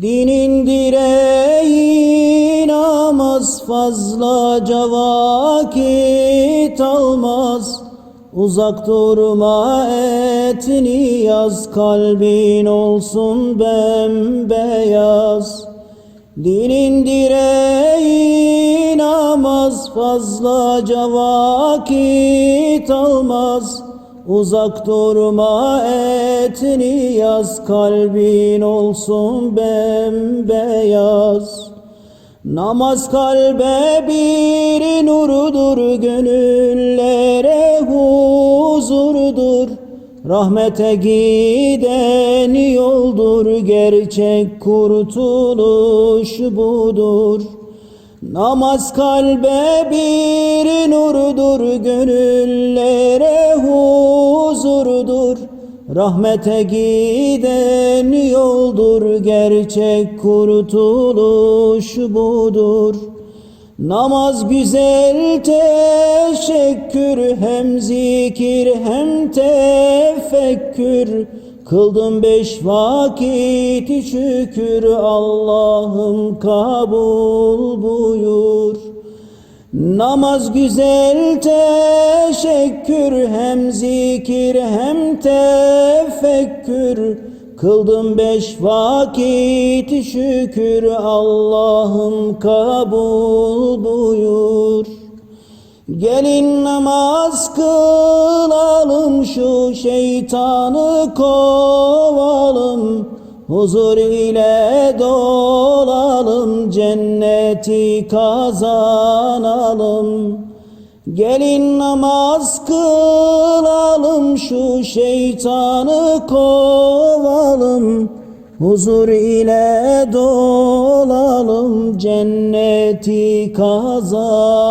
Dinin direği namaz fazlaca vakit almaz. Uzak durma etini yaz kalbin olsun bembeyaz. Dinin direği namaz fazlaca vakit almaz Uzak durma etini yaz kalbin olsun bembeyaz. Namaz kalbe bir nurudur gönüllere huzurdur. Rahmete giden yoldur gerçek kurtuluş budur. Namaz kalbe bir nurdur gönüllere huzurdur Rahmete giden yoldur gerçek kurtuluş budur. Namaz güzel teşekkür hem zikir hem tefekkür. Kıldım beş vakit şükür Allah'ım kabul buyur Namaz güzel teşekkür hem zikir hem tefekkür. Kıldım beş vakit şükür Allah'ım kabul buyur. Gelin namaz kılalım şu şeytanı kovalım Huzur ile dolalım cenneti kazanalım. Gelin namaz kılalım şu şeytanı kovalım. Huzur ile dolalım cenneti kazanalım